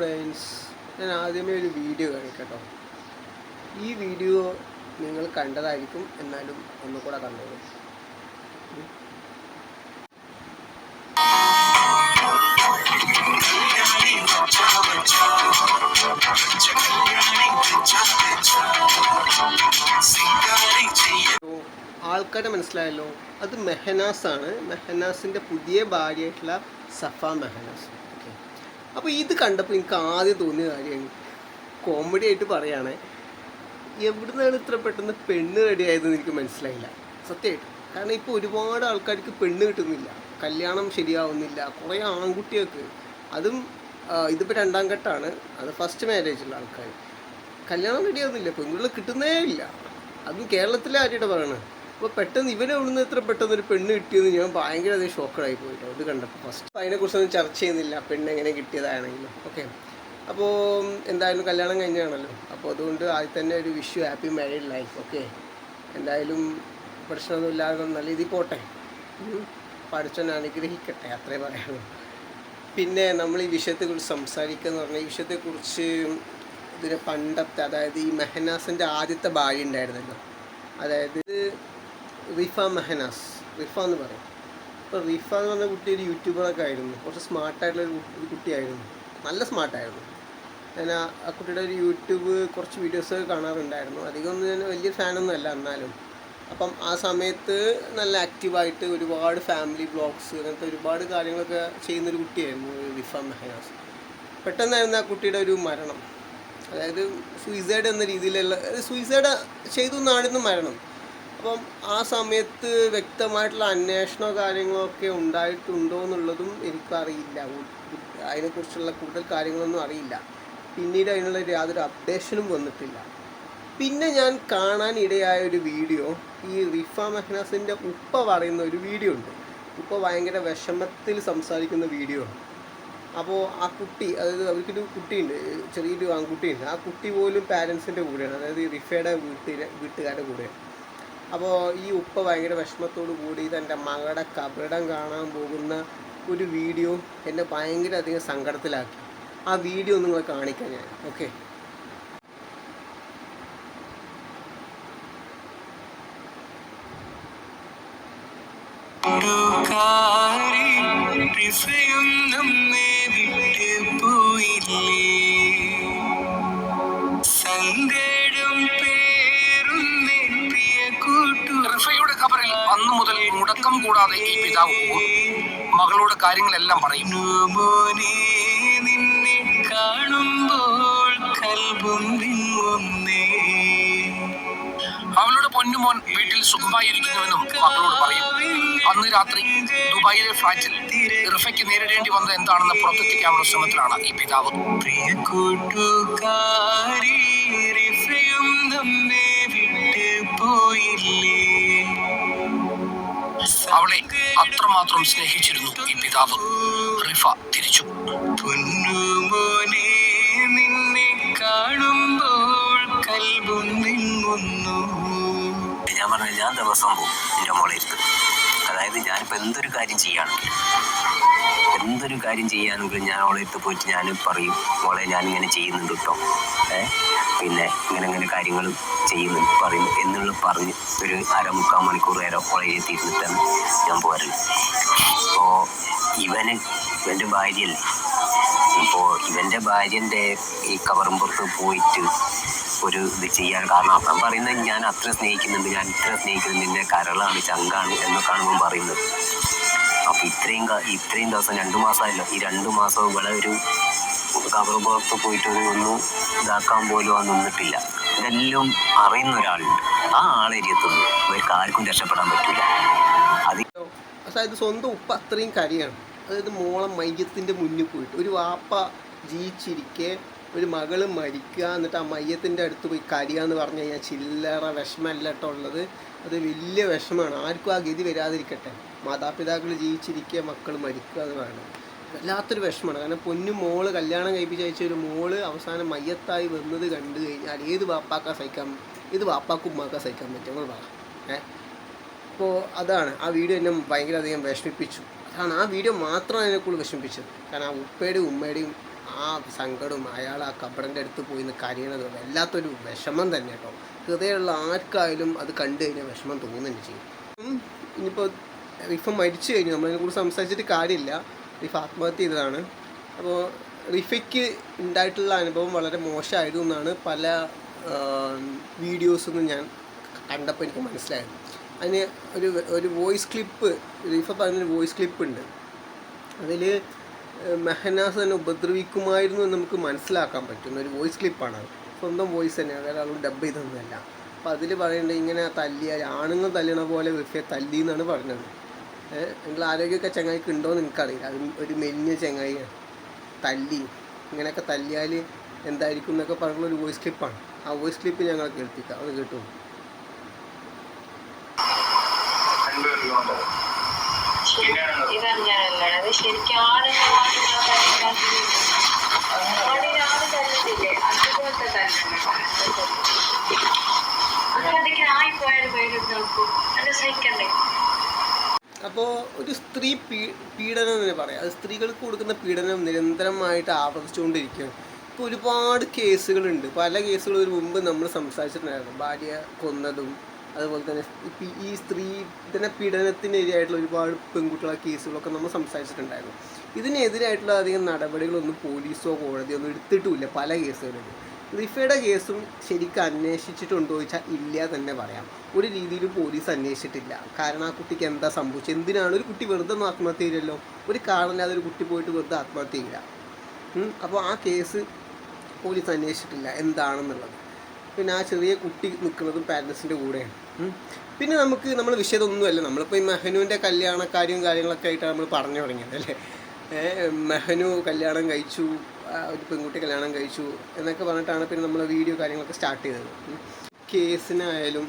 Friends ഞാൻ ആദ്യമേ ഒരു വീഡിയോ കാണിക്കട്ടോ. ഈ വീഡിയോ നിങ്ങൾ കണ്ടതായിരിക്കും എന്നാലും ഒന്നുകൂടെ കണ്ടോളൂ. ആൾക്കാരെ മനസ്സിലായല്ലോ അത് മെഹനാസ് ആണ് മെഹനാസിന്റെ പുതിയ ഭാര്യയായിട്ടുള്ള സഫ മെഹനാസ്. അപ്പോൾ ഇത് കണ്ടപ്പോൾ എനിക്ക് ആദ്യം തോന്നിയ കാര്യമാണ് കോമഡി ആയിട്ട് പറയുകയാണെ എവിടുന്നാണ് ഇത്ര പെട്ടെന്ന് പെണ്ണ് റെഡി ആയതെന്ന് എനിക്ക് മനസ്സിലായില്ല. സത്യമായിട്ട്. കാരണം ഇപ്പോൾ ഒരുപാട് ആൾക്കാർക്ക് പെണ്ണ് കിട്ടുന്നില്ല. കല്യാണം ശരിയാവുന്നില്ല. കുറേ ആൺകുട്ടികൾക്ക്. അതും ഇതിപ്പോൾ രണ്ടാം ഘട്ടമാണ്. അത് ഫസ്റ്റ് മാരേജുള്ള ആൾക്കാർ കല്യാണം റെഡിയാവുന്നില്ല പെൺകുട്ടികൾ കിട്ടുന്നേ ഇല്ല. അതും കേരളത്തിലെ ആരുടെ പറയണത് അപ്പോൾ പെട്ടെന്ന് ഇവനെ ഇവിടുന്ന് എത്ര പെട്ടെന്ന് ഒരു പെണ്ണ് കിട്ടിയെന്ന് ഞാൻ ഭയങ്കര അധികം ഷോക്കഡായി പോയിട്ടോ ഇത് കണ്ടപ്പോൾ ഫസ്റ്റ് അതിനെക്കുറിച്ചൊന്നും ചർച്ച ചെയ്യുന്നില്ല. പെണ്ണ് എങ്ങനെ കിട്ടിയതാണെങ്കിലും. ഓക്കെ അപ്പോൾ എന്തായാലും കല്യാണം കഴിഞ്ഞാണല്ലോ അപ്പോൾ അതുകൊണ്ട് ആദ്യം തന്നെ ഒരു Vishu happy married life okay എന്തായാലും പ്രശ്നമൊന്നും ഇല്ലാതെ നല്ല രീതിയിൽ പോട്ടെ. പഠിച്ചവൻ അനുഗ്രഹിക്കട്ടെ അത്രേ പറയാനുള്ളൂ. പിന്നെ നമ്മൾ ഈ വിഷയത്തെക്കുറിച്ച് സംസാരിക്കുക എന്ന് പറഞ്ഞാൽ ഈ വിഷയത്തെക്കുറിച്ച് ഇതിന് പണ്ടത്തെ അതായത് ഈ മെഹനാസിന്റെ ആദ്യത്തെ ഭാര്യ ഉണ്ടായിരുന്നല്ലോ. അതായത് റിഫ മെഹനാസ് റിഫ എന്ന് പറയും. അപ്പോൾ റിഫ എന്ന് പറഞ്ഞ കുട്ടി ഒരു യൂട്യൂബറൊക്കെ ആയിരുന്നു. കുറച്ച് സ്മാർട്ടായിട്ടുള്ള ഒരു കുട്ടിയായിരുന്നു. നല്ല സ്മാർട്ടായിരുന്നു ഞാൻ ആ കുട്ടിയുടെ ഒരു യൂട്യൂബ് കുറച്ച് വീഡിയോസൊക്കെ കാണാറുണ്ടായിരുന്നു. അധികമൊന്നും ഞാൻ വലിയ ഫാനൊന്നും അല്ല എന്നാലും. അപ്പം ആ സമയത്ത് നല്ല ആക്റ്റീവായിട്ട് ഒരുപാട് ഫാമിലി ബ്ലോഗ്സ് അങ്ങനത്തെ ഒരുപാട് കാര്യങ്ങളൊക്കെ ചെയ്യുന്നൊരു കുട്ടിയായിരുന്നു റിഫ മെഹനാസ്. പെട്ടെന്നായിരുന്നു ആ കുട്ടിയുടെ ഒരു മരണം. അതായത് സൂയിസൈഡ് എന്ന രീതിയിലുള്ള സൂയിസൈഡ് ചെയ്തു എന്നായിരുന്നു മരണം. അപ്പം ആ സമയത്ത് വ്യക്തമായിട്ടുള്ള അന്വേഷണമോ കാര്യങ്ങളോ ഒക്കെ ഉണ്ടായിട്ടുണ്ടോ എന്നുള്ളതും എനിക്കറിയില്ല. അതിനെക്കുറിച്ചുള്ള കൂടുതൽ കാര്യങ്ങളൊന്നും അറിയില്ല. പിന്നീട് അതിനുള്ള യാതൊരു അപ്ഡേഷനും വന്നിട്ടില്ല. പിന്നെ ഞാൻ കാണാൻ ഇടയായ ഒരു വീഡിയോ ഈ റിഫ മെഹ്നാസിന്റെ ഉപ്പ പറയുന്ന ഒരു വീഡിയോ ഉണ്ട്. ഉപ്പ ഭയങ്കര വിഷമത്തിൽ സംസാരിക്കുന്ന വീഡിയോ ആണ്. അപ്പോൾ ആ കുട്ടി അതായത് അവർക്കൊരു കുട്ടിയുണ്ട് ചെറിയൊരു ആൺകുട്ടിയുണ്ട്. ആ കുട്ടി പോലും പാരൻസിന്റെ കൂടെയാണ്. അതായത് റിഫയുടെ വീട്ടിലെ വീട്ടുകാരുടെ കൂടെയാണ്. അപ്പോൾ ഈ ഉപ്പ ഭയങ്കര വിഷമത്തോടു കൂടി തന്റെ മകളുടെ കബറിടം കാണാൻ പോകുന്ന ഒരു വീഡിയോ എന്നെ ഭയങ്കര അധികം സങ്കടത്തിലാക്കി. ആ വീഡിയോ നിങ്ങളെ കാണിക്കാം ഞാൻ. ഓക്കെ. കാരി റിഫയും അന്നു മുതൽ മുടക്കം കൂടാതെ ഈ പിതാവ് പോകും മകളുടെ കാര്യങ്ങളെല്ലാം പറയും. നിന്നെ കാണുമ്പോൾ അവളുടെ പൊന്നുമോൻ വീട്ടിൽ സുഖമായിരിക്കുന്നുവെന്നും മകളോട് പറയും. അന്ന് രാത്രി ദുബായിലെ ഫ്ലാറ്റിൽ റിഫയ്ക്ക് നേരിടേണ്ടി വന്നത് എന്താണെന്ന് പുറത്തെത്തിക്കാനുള്ള ശ്രമത്തിലാണ് ഈ പിതാവ്. പ്രിയ കൂട്ടുകാരി പോയില്ലേ? അവളെ അത്രമാത്രം സ്നേഹിച്ചിരുന്നു ഈ പിതാവ്. റിഫ തിരിച്ചു. നിന്നെ കാണുമ്പോൾ കൽബും നിങ്ങുന്നു ഞാൻ പറഞ്ഞ ഞാൻ ദിവസം പോകും എന്റെ മോളെ അതായത് ഞാനിപ്പോൾ എന്തൊരു കാര്യം ചെയ്യുകയാണെങ്കിലും എന്തൊരു കാര്യം ചെയ്യാനെങ്കിലും ഞാൻ അവളെ അടുത്ത് പോയിട്ട് ഞാൻ പറയും മോളെ ഞാനിങ്ങനെ ചെയ്യുന്നുണ്ട് കേട്ടോ ഏ? പിന്നെ ഇങ്ങനെ ഇങ്ങനെ കാര്യങ്ങൾ ചെയ്യുന്നുണ്ട് പറയും എന്നുള്ള പറഞ്ഞ് ഒരു അരമുക്കാൽ മണിക്കൂർ വരെ അവളെ എത്തിയിരുന്നിട്ടാണ് ഞാൻ പോരുന്നത്. അപ്പോൾ ഇവന് ഇവന്റെ ഭാര്യയല്ലേ? അപ്പോൾ ഇവന്റെ ഭാര്യന്റെ ഈ കവറുമ്പുറത്ത് പോയിട്ട് ഒരു ഇത് ചെയ്യാൻ കാരണം അവൻ പറയുന്നത് ഞാൻ അത്ര സ്നേഹിക്കുന്നുണ്ട് ഞാൻ ഇത്ര സ്നേഹിക്കുന്നുണ്ട് നിന്റെ കരളാണ് ചങ്കാണ് എന്നൊക്കെയാണ് അവൻ പറയുന്നത്. അപ്പൊ ഇത്രയും ഇത്രയും ദിവസം രണ്ടു മാസമായല്ലോ. ഈ രണ്ടു മാസം ഇവിടെ ഒരു കവറുമ്പുറത്ത് പോയിട്ട് ഒരു ഒന്ന് ഇതാക്കാൻ പോലും ആ നിന്നിട്ടില്ല. ഇതെല്ലാം അറിയുന്ന ഒരാളുണ്ട്. ആ ആളെരിയത്തുന്നു ഇവർക്ക് ആർക്കും രക്ഷപ്പെടാൻ പറ്റില്ല അത് അതായത് സ്വന്തം ഉപ്പ അത്രയും കരയാണ്. അതായത് മോളം മയ്യത്തിന്റെ മുന്നിൽ പോയിട്ട് ഒരു വാപ്പ ജീവിച്ചിരിക്കെ ഒരു മകൾ മരിക്കുക എന്നിട്ട് ആ മയ്യത്തിന്റെ അടുത്ത് പോയി കരയുക എന്ന് പറഞ്ഞു കഴിഞ്ഞാൽ ചില്ലറ വിഷമല്ല കേട്ടോ ഉള്ളത്. അത് വലിയ വിഷമമാണ്. ആർക്കും ആ ഗതി വരാതിരിക്കട്ടെ. മാതാപിതാക്കൾ ജീവിച്ചിരിക്കുക മക്കൾ മരിക്കുക എന്ന് പറയുന്നത് വല്ലാത്തൊരു വിഷമമാണ്. കാരണം പൊന്നു മോൾ കല്യാണം കഴിപ്പിച്ച് അയച്ച ഒരു മോൾ അവസാനം മയ്യത്തായി വന്നത് കണ്ടു കഴിഞ്ഞാൽ ഏത് വാപ്പാക്കാ സഹിക്കാൻ ഏത് വാപ്പാക്കും ഉമ്മാക്കാ സഹിക്കാൻ പറ്റും? നമ്മൾ പറ. ഏഹ് അപ്പോൾ അതാണ്. ആ വീഡിയോ എന്നെ ഭയങ്കര അധികം വിഷമിപ്പിച്ചു. അതാണ് ആ വീഡിയോ മാത്രമാണ് എന്നെ കൂടുതൽ വിഷമിപ്പിച്ചത്. കാരണം ആ ഉപ്പയുടെയും ഉമ്മയുടെയും ആ സങ്കടവും അയാൾ ആ കബറിന്റെ അടുത്ത് പോയി നിന്ന് കരയണതും വല്ലാത്തൊരു വിഷമം തന്നെ കേട്ടോ. ഹൃദയമുള്ള ആർക്കായാലും അത് കണ്ടു കഴിഞ്ഞാൽ വിഷമം തോന്നുന്നുണ്ട് ചെയ്യും. ഇനിയിപ്പോൾ റിഫ മരിച്ചു കഴിഞ്ഞു. നമ്മളതിനെക്കുറിച്ച് സംസാരിച്ചിട്ട് കാര്യമില്ല. റിഫ ആത്മഹത്യ ചെയ്തതാണ്. അപ്പോൾ റിഫയ്ക്ക് ഉണ്ടായിട്ടുള്ള അനുഭവം വളരെ മോശമായിരുന്നു എന്നാണ് പല വീഡിയോസൊന്നും ഞാൻ കണ്ടപ്പോൾ എനിക്ക് മനസ്സിലായത്. അതിന് ഒരു ഒരു വോയിസ് ക്ലിപ്പ് റിഫ പറഞ്ഞൊരു വോയിസ് ക്ലിപ്പ് ഉണ്ട്. അതിൽ മെഹനാസ് തന്നെ ഉപദ്രവിക്കുമായിരുന്നു എന്ന് നമുക്ക് മനസ്സിലാക്കാൻ പറ്റുന്ന ഒരു വോയിസ് ക്ലിപ്പാണ് സ്വന്തം വോയിസ് തന്നെയാണ് വേറെ ആളും ഡബ് ചെയ്തൊന്നുമല്ല. അപ്പോൾ അതിൽ പറയുന്നത് ഇങ്ങനെ തല്ലിയ ആണുങ്ങൾ തല്ലണ പോലെ വിഫയെ തല്ലി എന്നാണ് പറഞ്ഞത്. നിങ്ങൾ ആരോഗ്യമൊക്കെ ചങ്ങായിക്ക് ഉണ്ടോ എന്ന് എനിക്കറിയില്ല. അത് ഒരു മെലിഞ്ഞ ചങ്ങായിയാണ്. തല്ലി ഇങ്ങനെയൊക്കെ തല്ലിയാൽ എന്തായിരിക്കും എന്നൊക്കെ പറഞ്ഞുള്ള ഒരു വോയിസ് ക്ലിപ്പാണ് ആ വോയിസ് ക്ലിപ്പ് ഞങ്ങൾ കേൾപ്പിക്കാം. അത് കേട്ടു ഇതങ്ങനല്ല പേര് നോക്കൂ എന്നെ അപ്പോൾ ഒരു സ്ത്രീ പീഡനം എന്ന് പറയാം. അത് സ്ത്രീകൾക്ക് കൊടുക്കുന്ന പീഡനം നിരന്തരമായിട്ട് ആവർത്തിച്ചുകൊണ്ടിരിക്കുകയാണ്. ഇപ്പൊ ഒരുപാട് കേസുകളുണ്ട്. പല കേസുകളും ഒരു മുമ്പ് നമ്മൾ സംസാരിച്ചിട്ടുണ്ടായിരുന്നു. ഭാര്യ കൊന്നതും അതുപോലെ തന്നെ ഇപ്പം ഈ സ്ത്രീധന പീഡനത്തിനെതിരായിട്ടുള്ള ഒരുപാട് പെൺകുട്ടികളെ കേസുകളൊക്കെ നമ്മൾ സംസാരിച്ചിട്ടുണ്ടായിരുന്നു. ഇതിനെതിരായിട്ടുള്ള അധികം നടപടികളൊന്നും പോലീസോ കോടതിയോ ഒന്നും എടുത്തിട്ടുമില്ല പല കേസുകളിലും. റിഫയുടെ കേസും ശരിക്കും അന്വേഷിച്ചിട്ടുണ്ടോ ചോദിച്ചാൽ ഇല്ല തന്നെ പറയാം. ഒരു രീതിയിലും പോലീസ് അന്വേഷിച്ചിട്ടില്ല. കാരണം ആ കുട്ടിക്ക് എന്താ സംഭവിച്ചത്? എന്തിനാണ് ഒരു കുട്ടി വെറുതെ ഒന്നും ആത്മഹത്യ ചെയ്യില്ലല്ലോ ഒരു കാരണമില്ലാതെ ഒരു കുട്ടി പോയിട്ട് വെറുതെ ആത്മഹത്യ ചെയ്യില്ല അപ്പോൾ ആ കേസ് പോലീസ് അന്വേഷിച്ചിട്ടില്ല. എന്താണെന്നുള്ളത്. പിന്നെ ആ ചെറിയ കുട്ടി നിൽക്കുന്നതും പാരൻസിന്റെ കൂടെയാണ്. പിന്നെ നമുക്ക് നമ്മൾ വിഷയതൊന്നുമല്ല. നമ്മളിപ്പോൾ ഈ മെഹനുവിന്റെ കല്യാണ കാര്യവും കാര്യങ്ങളൊക്കെ ആയിട്ടാണ് നമ്മൾ പറഞ്ഞു തുടങ്ങിയത് അല്ലേ? മെഹനു കല്യാണം കഴിച്ചു ഒരു പെൺകുട്ടി കല്യാണം കഴിച്ചു എന്നൊക്കെ പറഞ്ഞിട്ടാണ് പിന്നെ നമ്മൾ വീഡിയോ കാര്യങ്ങളൊക്കെ സ്റ്റാർട്ട് ചെയ്തത്. കേസിനായാലും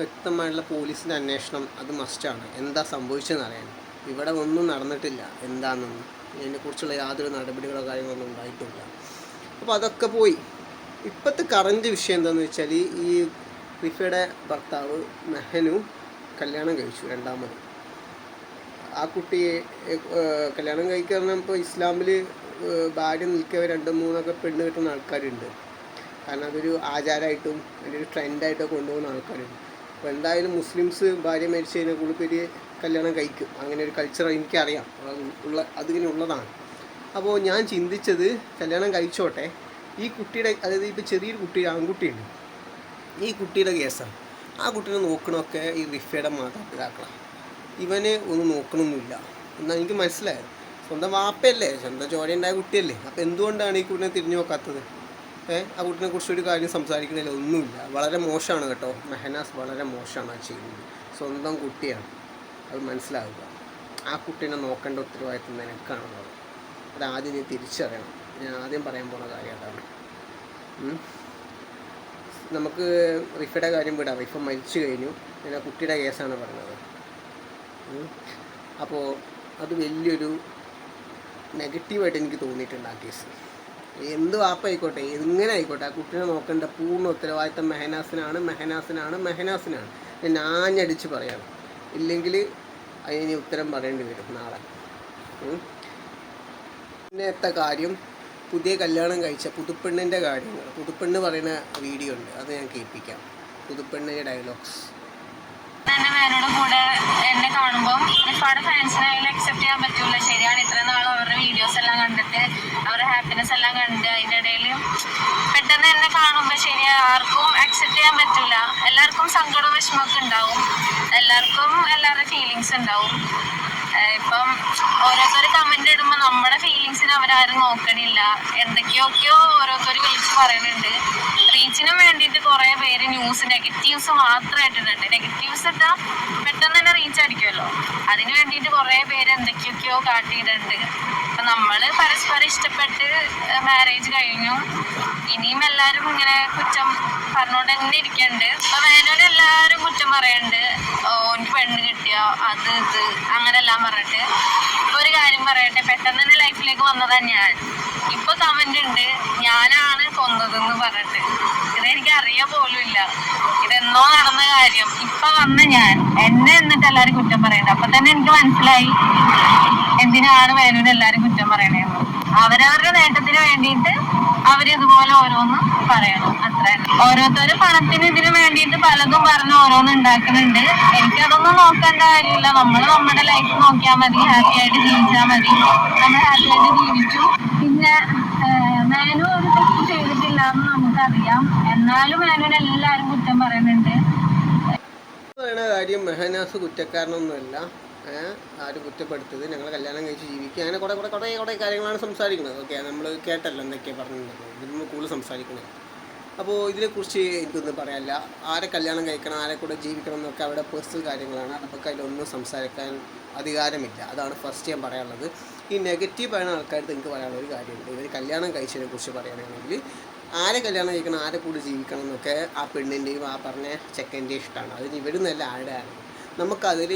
വ്യക്തമായിട്ടുള്ള പോലീസിന്റെ അന്വേഷണം അത് മസ്റ്റാണ് എന്താ സംഭവിച്ചതെന്ന് അറിയാൻ. ഇവിടെ ഒന്നും നടന്നിട്ടില്ല. എന്താണെന്നൊന്നും. ഇതിനെക്കുറിച്ചുള്ള യാതൊരു നടപടികളോ കാര്യങ്ങളൊന്നും ഉണ്ടായിട്ടില്ല. അപ്പോൾ അതൊക്കെ പോയി. ഇപ്പോഴത്തെ കറന്റ് വിഷയം എന്താണെന്ന് വെച്ചാൽ ഈ റിഫയുടെ ഭർത്താവ് മെഹനു കല്യാണം കഴിച്ചു രണ്ടാമത്. ആ കുട്ടിയെ കല്യാണം കഴിക്കാൻ ഇപ്പോൾ ഇസ്ലാമിൽ ഭാര്യ നിൽക്കവേ രണ്ട് മൂന്നൊക്കെ പെണ്ണ് കിട്ടുന്ന ആൾക്കാരുണ്ട്. കാരണം അതൊരു ആചാരമായിട്ടും അതിന്റെ ഒരു ട്രെൻഡായിട്ടൊക്കെ കൊണ്ടുപോകുന്ന ആൾക്കാരുണ്ട്. അപ്പോൾ എന്തായാലും മുസ്ലിംസ് ഭാര്യ മരിച്ചു കഴിഞ്ഞാൽ കൂടുതൽ കല്യാണം കഴിക്കും. അങ്ങനെ ഒരു കൾച്ചർ എനിക്കറിയാം. ഉള്ള അതിങ്ങനെ ഉള്ളതാണ്. അപ്പോൾ ഞാൻ ചിന്തിച്ചത് കല്യാണം കഴിച്ചോട്ടെ ഈ കുട്ടിയുടെ അതായത് ഇപ്പോൾ ചെറിയൊരു കുട്ടി ആൺകുട്ടിയുണ്ട്. ഈ കുട്ടിയുടെ കേസാണ് ആ കുട്ടീനെ നോക്കണമൊക്കെ ഈ റിഫയുടെ മാതാപിതാക്കളാണ് ഇവനെ ഒന്നും നോക്കണമൊന്നുമില്ല എന്നാൽ എനിക്ക് മനസ്സിലായത് സ്വന്തം വാപ്പയല്ലേ സ്വന്തം ചോരയുണ്ടായ കുട്ടിയല്ലേ. അപ്പോൾ എന്തുകൊണ്ടാണ് ഈ കുട്ടിനെ തിരിഞ്ഞു നോക്കാത്തത്? ഏ? ആ കുട്ടിനെ കുറിച്ച് ഒരു കാര്യം സംസാരിക്കണില്ല ഒന്നുമില്ല. വളരെ മോശമാണ് കേട്ടോ. മെഹനാസ് വളരെ മോശമാണ് ആ ചെയ്യുന്നത്. സ്വന്തം കുട്ടിയാണ്. അത് മനസ്സിലാവുക. ആ കുട്ടീനെ നോക്കേണ്ട ഉത്തരവാദിത്വം നിനക്കാണുള്ളത് അത് ആദ്യം നീ തിരിച്ചറിയണം. ഞാൻ ആദ്യം പറയാൻ പോണ കാര്യം അതാണ് നമുക്ക് റിഫയുടെ കാര്യം വിടാം. റിഫ മരിച്ചു കഴിഞ്ഞു. പിന്നെ കുട്ടിയുടെ കേസാണ് പറഞ്ഞത്. അപ്പോൾ അത് വലിയൊരു നെഗറ്റീവായിട്ട് എനിക്ക് തോന്നിയിട്ടുണ്ട് ആ കേസ്. എന്ത് വാപ്പായിക്കോട്ടെ എങ്ങനെ ആയിക്കോട്ടെ. ആ കുട്ടീനെ നോക്കേണ്ട പൂർണ ഉത്തരവാദിത്തം മെഹനാസിനാണ് മെഹനാസിനാണ് മെഹനാസിനാണ്. ഞാൻ ആഞ്ഞടിച്ച് പറയാം. ഇല്ലെങ്കിൽ അതിന് ഉത്തരം പറയേണ്ടി വരും നാളെ. പിന്നെ പിന്നത്തെ കാര്യം പുതിയ കല്യാണം കഴിച്ച പുതുപ്പെണ്ണിന്റെ കാര്യങ്ങൾ പുതുപ്പെണ്ണ് പറയുന്ന വീഡിയോ ഉണ്ട് അത് ഞാൻ കേൾപ്പിക്കാം. പുതുപ്പെണ്ണിന്റെ ഡയലോഗ്സ് എന്റെ പേരുടെ കൂടെ എന്നെ കാണുമ്പോൾ ഒരുപാട് ഫാൻസിനെ അതിൽ അക്സെപ്റ്റ് ചെയ്യാൻ പറ്റൂല. ശരിയാണ് ഇത്ര നാൾ അവരുടെ വീഡിയോസ് എല്ലാം കണ്ടിട്ട് അവരുടെ ഹാപ്പിനെസ് എല്ലാം കണ്ട് അതിന്റെ ഇടയിൽ പെട്ടെന്ന് എന്നെ കാണുമ്പോൾ ശരിയാ ആർക്കും അക്സെപ്റ്റ് ചെയ്യാൻ പറ്റൂല. എല്ലാവർക്കും സങ്കടവും വിഷമമൊക്കെ ഉണ്ടാവും. എല്ലാവർക്കും എല്ലാവരുടെ ഫീലിങ്സ് ഉണ്ടാവും. ഇപ്പം ഓരോരുത്തർ കമന്റ് ഇടുമ്പോൾ നമ്മുടെ അവരാരും നോക്കണില്ല. എന്തൊക്കെയൊക്കെയോ ഓരോരുത്തർ വിളിച്ച് പറയുന്നുണ്ട് റീച്ചിനും വേണ്ടിയിട്ട് കുറെ പേര് ന്യൂസ് നെഗറ്റീവ്സ് മാത്രം നെഗറ്റീവ്സ് ഇട്ടാ പെട്ടെന്ന് തന്നെ റീച്ച് അടിക്കുമല്ലോ അതിന് വേണ്ടിയിട്ട് കുറെ പേര് എന്തൊക്കെയൊക്കെയോ കാട്ടിയിട്ടുണ്ട് അപ്പൊ നമ്മൾ പരസ്പരം ഇഷ്ടപ്പെട്ട് മാരേജ് കഴിഞ്ഞു. ഇനിയും എല്ലാരും ഇങ്ങനെ കുറ്റം പറഞ്ഞുകൊണ്ട് തന്നെ ഇരിക്കണ്ട്. അപ്പൊ വേനോട് എല്ലാരും കുറ്റം പറയണ്ട്. ഓന്റെ പെണ്ണ് കിട്ടിയോ? അത് ഇത് അങ്ങനെല്ലാം പറഞ്ഞിട്ട്. ഒരു കാര്യം പറയട്ടെ. പെട്ടെന്ന് തന്നെ ലൈഫിലേക്ക് വന്നതാ ഞാൻ ഇപ്പൊ കമന്റ് ഉണ്ട് ഞാനാണ് കൊന്നതെന്ന് പറഞ്ഞിട്ട്. ഇതെനിക്ക് അറിയാൻ പോലും ഇല്ല. ഇതെന്നോ നടന്ന കാര്യം. ഇപ്പൊ വന്ന ഞാൻ. എന്നെ എന്നിട്ട് എല്ലാരും കുറ്റം പറയുന്നത് അപ്പൊ തന്നെ എനിക്ക് മനസ്സിലായി. എന്തിനാണ് വേനൂന് എല്ലാരും കുറ്റം പറയണേന്ന് അവരവരുടെ നേട്ടത്തിന് വേണ്ടിയിട്ട് അവരിതുപോലെ ഓരോന്നും പറയണം. അത്ര ഓരോരുത്തരും പണത്തിന് ഇതിന് വേണ്ടിയിട്ട് പലതും പറഞ്ഞ് ഓരോന്ന് ഉണ്ടാക്കുന്നുണ്ട്. എനിക്കതൊന്നും നോക്കേണ്ട കാര്യമില്ല. നമ്മൾ നമ്മുടെ ലൈഫ് നോക്കിയാൽ മതി. ഹാപ്പി ആയിട്ട് ജീവിച്ചാൽ മതി. നമ്മൾ ഹാപ്പി ആയിട്ട് ജീവിച്ചു. പിന്നെ മാനു ഒരു തെറ്റ് ചെയ്തിട്ടില്ല എന്ന് നമുക്കറിയാം. എന്നാലും മാനുവിന് എല്ലാവരും കുറ്റം പറയുന്നുണ്ട്. പറയുന്ന കാര്യം മെഹനാസ് കുറ്റക്കാരനൊന്നുമല്ല. ആരും കുറ്റപ്പെടുത്തത്? ഞങ്ങൾ കല്യാണം കഴിച്ച് ജീവിക്കുക. അങ്ങനെ കുറേ കുറേ കുറേ കുറേ കാര്യങ്ങളാണ് സംസാരിക്കുന്നത്. ഓക്കെ നമ്മൾ കേട്ടല്ലോ എന്തൊക്കെയാണ് പറഞ്ഞിട്ടുണ്ടല്ലോ ഇതിൽ കൂടുതൽ സംസാരിക്കുന്നത് അപ്പോൾ ഇതിനെക്കുറിച്ച് എനിക്കൊന്നും പറയാനില്ല. ആരെ കല്യാണം കഴിക്കണം ആരെ കൂടെ ജീവിക്കണം എന്നൊക്കെ അവിടെ പേഴ്സണൽ കാര്യങ്ങളാണ്. നമുക്ക് അതിലൊന്നും സംസാരിക്കാൻ അധികാരമില്ല. അതാണ് ഫസ്റ്റ് ഞാൻ പറയാനുള്ളത്. ഈ നെഗറ്റീവ് ആയ ആൾക്കാർക്ക് എനിക്ക് പറയാനുള്ള ഒരു കാര്യമുണ്ട്. ഇവർ കല്യാണം കഴിച്ചതിനെ കുറിച്ച് പറയുകയാണെങ്കിൽ ആരെ കല്യാണം കഴിക്കണം ആരെ കൂടെ ജീവിക്കണം എന്നൊക്കെ ആ പെണ്ണിന്റെയും ആ പറഞ്ഞ ചെക്കന്റെയും ഇഷ്ടമാണ് അതിന് ഇവിടുന്നല്ല ആണ് നമുക്കതിൽ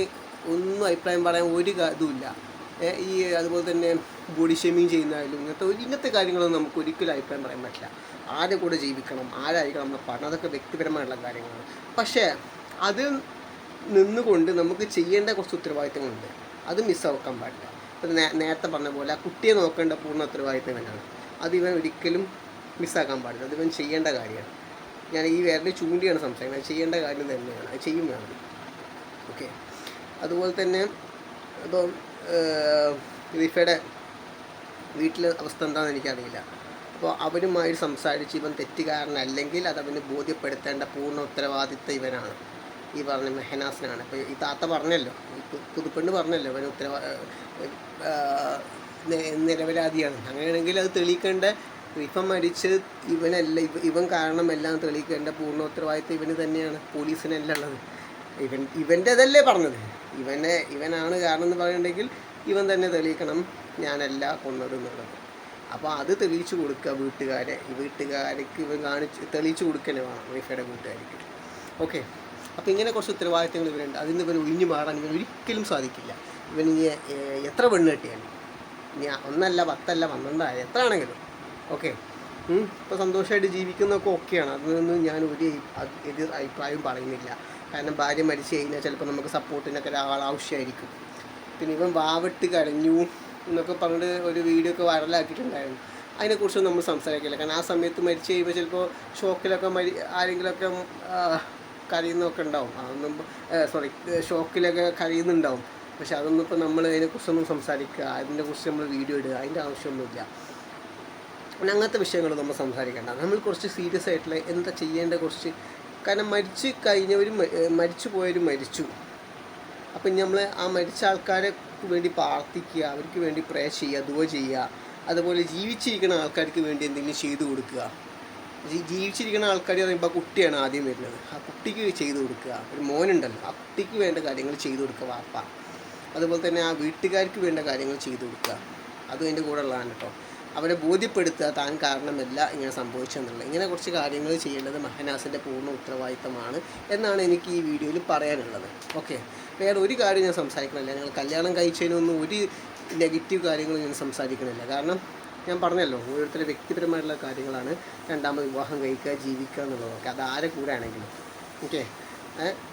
ഒന്നും അഭിപ്രായം പറയാൻ ഒരു ഇതുമില്ല. ഈ അതുപോലെ തന്നെ ബോഡി ഷേമിങ് ചെയ്യുന്നതായാലും ഇങ്ങനത്തെ ഇങ്ങനത്തെ കാര്യങ്ങളൊന്നും നമുക്ക് ഒരിക്കലും അഭിപ്രായം പറയാൻ പറ്റില്ല. ആരെ കൂടെ ജീവിക്കണം ആരായിരിക്കണം നമ്മൾ പഠനം അതൊക്കെ വ്യക്തിപരമായിട്ടുള്ള കാര്യങ്ങളാണ്. പക്ഷേ അത് നിന്നുകൊണ്ട് നമുക്ക് ചെയ്യേണ്ട കുറച്ച് ഉത്തരവാദിത്തങ്ങളുണ്ട്. അത് മിസ്സാക്കാൻ പാടില്ല. ഇപ്പം നേരത്തെ പറഞ്ഞ പോലെ ആ കുട്ടിയെ നോക്കേണ്ട പൂർണ ഉത്തരവാദിത്തം ഇവനാണ്. അത് ഇവൻ ഒരിക്കലും മിസ്സാക്കാൻ പാടില്ല. അത് ഇവൻ ചെയ്യേണ്ട കാര്യമാണ്. ഞാൻ ഈ വേറെ ചൂണ്ടിയാണ് സംസാരിക്കുന്നത്. ചെയ്യേണ്ട കാര്യം തന്നെയാണ്. അത് ചെയ്യും വേണം ഓക്കെ അതുപോലെ തന്നെ ഇപ്പം റിഫയുടെ വീട്ടിലെ അവസ്ഥ എന്താണെന്ന് എനിക്കറിയില്ല. അപ്പോൾ അവരുമായി സംസാരിച്ച് ഇവൻ തെറ്റുകാരൻ അല്ലെങ്കിൽ അവന് ബോധ്യപ്പെടുത്തേണ്ട പൂർണ ഉത്തരവാദിത്വം ഇവനാണ്. ഈ പറഞ്ഞ മെഹനാസിനാണ്. ഇപ്പോൾ ഈ താത്ത പറഞ്ഞല്ലോ പുതുപ്പെണ്ണ് പറഞ്ഞല്ലോ അവന് ഉത്തരവാ നിരപരാധിയാണ്. അങ്ങനെയാണെങ്കിൽ അത് തെളിയിക്കേണ്ട ഇപ്പം മരിച്ച് ഇവനല്ല ഇവൻ കാരണം എല്ലാം തെളിയിക്കേണ്ട പൂർണ ഉത്തരവാദിത്വം ഇവന് തന്നെയാണ് പോലീസിനല്ല ഉള്ളത്. ഇവൻ ഇവന്റെതല്ലേ പറഞ്ഞത്. ഇവനെ ഇവനാണ് കാരണം എന്ന് പറയുന്നുണ്ടെങ്കിൽ ഇവൻ തന്നെ തെളിയിക്കണം. ഞാനല്ല കൊന്നത് എന്നുള്ളത് അപ്പോൾ അത് തെളിയിച്ചു കൊടുക്കുക വീട്ടുകാരെ. വീട്ടുകാർക്ക് ഇവൻ കാണിച്ച് തെളിയിച്ചു കൊടുക്കണേ വേണം വൈഫയുടെ വീട്ടുകാർക്ക്. ഓക്കെ. അപ്പോൾ ഇങ്ങനെ കുറച്ച് ഉത്തരവാദിത്തങ്ങൾ ഇവരുണ്ട്. അതിൽ നിന്ന് ഇവൻ ഒഴിഞ്ഞു മാറാൻ ഇവൻ ഒരിക്കലും സാധിക്കില്ല. ഇവൻ ഇനി എത്ര പെണ്ണ് കെട്ടിയാണ് ഇനി ഒന്നല്ല പത്തല്ല പന്ത്രണ്ടായ എത്ര ആണെങ്കിലും. ഓക്കെ. ഇപ്പോൾ സന്തോഷമായിട്ട് ജീവിക്കുന്നതൊക്കെ ഓക്കെയാണ്. അതിൽ നിന്ന് ഞാൻ ഒരു എതിർ അഭിപ്രായം പറയുന്നില്ല. കാരണം ഭാര്യ മരിച്ചു കഴിഞ്ഞാൽ ചിലപ്പോൾ നമുക്ക് സപ്പോർട്ടിനൊക്കെ ഒരാൾ ആവശ്യമായിരിക്കും. പിന്നെ ഇവൻ വാവിട്ട് കരഞ്ഞു എന്നൊക്കെ പറഞ്ഞിട്ട് ഒരു വീഡിയോ ഒക്കെ വൈറലാക്കിയിട്ടുണ്ടായിരുന്നു അതിനെക്കുറിച്ചൊന്നും നമ്മൾ സംസാരിക്കില്ല. കാരണം ആ സമയത്ത് മരിച്ചു കഴിയുമ്പോൾ ചിലപ്പോൾ ഷോക്കിലൊക്കെ മരി ആരെങ്കിലുമൊക്കെ കരയുന്നൊക്കെ ഉണ്ടാവും. അതൊന്നും സോറി ഷോക്കിലൊക്കെ കരയുന്നുണ്ടാവും. പക്ഷെ അതൊന്നും ഇപ്പോൾ നമ്മൾ അതിനെക്കുറിച്ചൊന്നും സംസാരിക്കുക. അതിനെക്കുറിച്ച് നമ്മൾ വീഡിയോ ഇടുക. അതിന്റെ ആവശ്യമൊന്നുമില്ല. പിന്നെ അങ്ങനത്തെ വിഷയങ്ങൾ നമ്മൾ സംസാരിക്കേണ്ട. നമ്മൾ കുറച്ച് സീരിയസ് ആയിട്ടുള്ള എന്താ ചെയ്യേണ്ട കുറച്ച് കാരണം മരിച്ചു കഴിഞ്ഞവർ മരിച്ചു പോയവരും മരിച്ചു. അപ്പം നമ്മൾ ആ മരിച്ച ആൾക്കാരെ വേണ്ടി പ്രാർത്ഥിക്കുക അവർക്ക് വേണ്ടി പ്രേ ചെയ്യുക ദുവ ചെയ്യുക. അതുപോലെ ജീവിച്ചിരിക്കുന്ന ആൾക്കാർക്ക് വേണ്ടി എന്തെങ്കിലും ചെയ്തു കൊടുക്കുക. ജീവിച്ചിരിക്കുന്ന ആൾക്കാർ പറയുമ്പോൾ കുട്ടിയാണ് ആദ്യം വരുന്നത്. ആ കുട്ടിക്ക് ചെയ്തു കൊടുക്കുക. ഒരു മോനുണ്ടല്ലോ ആ കുട്ടിക്ക് വേണ്ട കാര്യങ്ങൾ ചെയ്തു കൊടുക്കുക വാപ്പ. അതുപോലെ തന്നെ ആ വീട്ടുകാർക്ക് വേണ്ട കാര്യങ്ങൾ ചെയ്തു കൊടുക്കുക. അതും എന്റെ കൂടെ ഉള്ളതാണ് കേട്ടോ അവരെ ബോധ്യപ്പെടുത്തുക താൻ കാരണമല്ല ഇങ്ങനെ സംഭവിച്ചെന്നുള്ളത് ഇങ്ങനെ കുറച്ച് കാര്യങ്ങൾ ചെയ്യേണ്ടത് മഹനാസിന്റെ പൂർണ ഉത്തരവാദിത്തമാണ് എന്നാണ് എനിക്ക് ഈ വീഡിയോയിൽ പറയാനുള്ളത്. ഓക്കെ. വേറെ ഒരു കാര്യം ഞാൻ സംസാരിക്കണില്ല. ഞങ്ങൾ കല്യാണം കഴിച്ചതിനൊന്നും ഒരു നെഗറ്റീവ് കാര്യങ്ങൾ ഞാൻ സംസാരിക്കണില്ല. കാരണം ഞാൻ പറഞ്ഞല്ലോ ഓരോരുത്തരുടെ വ്യക്തിപരമായിട്ടുള്ള കാര്യങ്ങളാണ് രണ്ടാമത് വിവാഹം കഴിക്കുക ജീവിക്കുക എന്നുള്ളതൊക്കെ. അത് ആരെ കൂടെ ആണെങ്കിലും ഓക്കെ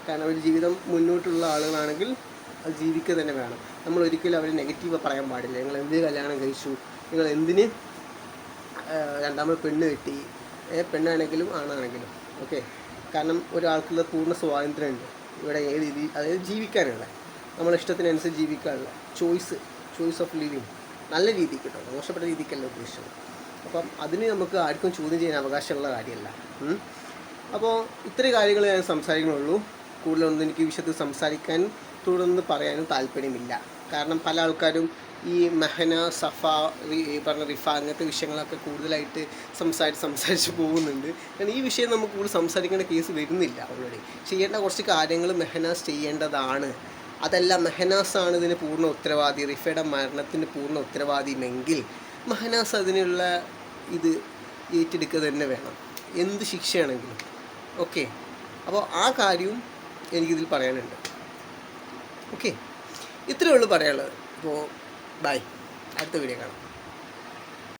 കാരണം ഒരു ജീവിതം മുന്നോട്ടുള്ള ആളുകളാണെങ്കിൽ അത് ജീവിക്കുക തന്നെ വേണം. നമ്മൾ ഒരിക്കലും അവർ നെഗറ്റീവ് പറയാൻ പാടില്ല. ഞങ്ങൾ എന്ത് കല്യാണം കഴിച്ചു? നിങ്ങൾ എന്തിന് രണ്ടാമത് പെണ്ണ് കെട്ടി. പെണ്ണാണെങ്കിലും ആണാണെങ്കിലും. ഓക്കെ. കാരണം ഒരാൾക്കുള്ള പൂർണ സ്വാതന്ത്ര്യമുണ്ട്. ഇവിടെ ഏത് രീതി അതായത് ജീവിക്കാനുള്ള. നമ്മുടെ ഇഷ്ടത്തിനനുസരിച്ച് ജീവിക്കാനുള്ള ചോയ്സ് ചോയ്സ് ഓഫ് ലിവിങ് നല്ല രീതിക്ക് കേട്ടോ. മോശപ്പെട്ട രീതിക്കല്ല ഉദ്ദേശിച്ചത്. അപ്പം അതിന് നമുക്ക് ആർക്കും ചോദ്യം ചെയ്യാൻ അവകാശമുള്ള കാര്യമല്ല. അപ്പോൾ ഇത്രയും കാര്യങ്ങൾ ഞാൻ സംസാരിക്കുന്നുള്ളൂ. കൂടുതലൊന്നും എനിക്ക് വിഷയത്തിൽ സംസാരിക്കാനും തുടർന്ന് പറയാനും താല്പര്യമില്ല. കാരണം പല ആൾക്കാരും ഈ മെഹന സഫ ഈ പറഞ്ഞ റിഫ അങ്ങനത്തെ വിഷയങ്ങളൊക്കെ കൂടുതലായിട്ട് സംസാരിച്ച് സംസാരിച്ച് പോകുന്നുണ്ട്. കാരണം ഈ വിഷയം നമുക്ക് കൂടുതൽ സംസാരിക്കേണ്ട കേസ് വരുന്നില്ല ഓൾറെഡി ചെയ്യേണ്ട കുറച്ച് കാര്യങ്ങൾ മെഹനാസ് ചെയ്യേണ്ടതാണ്. അതല്ല മെഹനാസ് ആണ് ഇതിന് പൂർണ ഉത്തരവാദി റിഫയുടെ മരണത്തിന് പൂർണ ഉത്തരവാദിയുമെങ്കിൽ മെഹനാസ് അതിനുള്ള ഇത് ഏറ്റെടുക്കുക തന്നെ വേണം. എന്ത് ശിക്ഷയാണെങ്കിലും. ഓക്കെ അപ്പോൾ ആ കാര്യവും എനിക്കിതിൽ പറയാനുണ്ട്. ഓക്കെ ഇത്രയേ ഉള്ളൂ പറയാനുള്ളത്. അപ്പോൾ ബൈ അടുത്ത വീഡിയോ കാണാം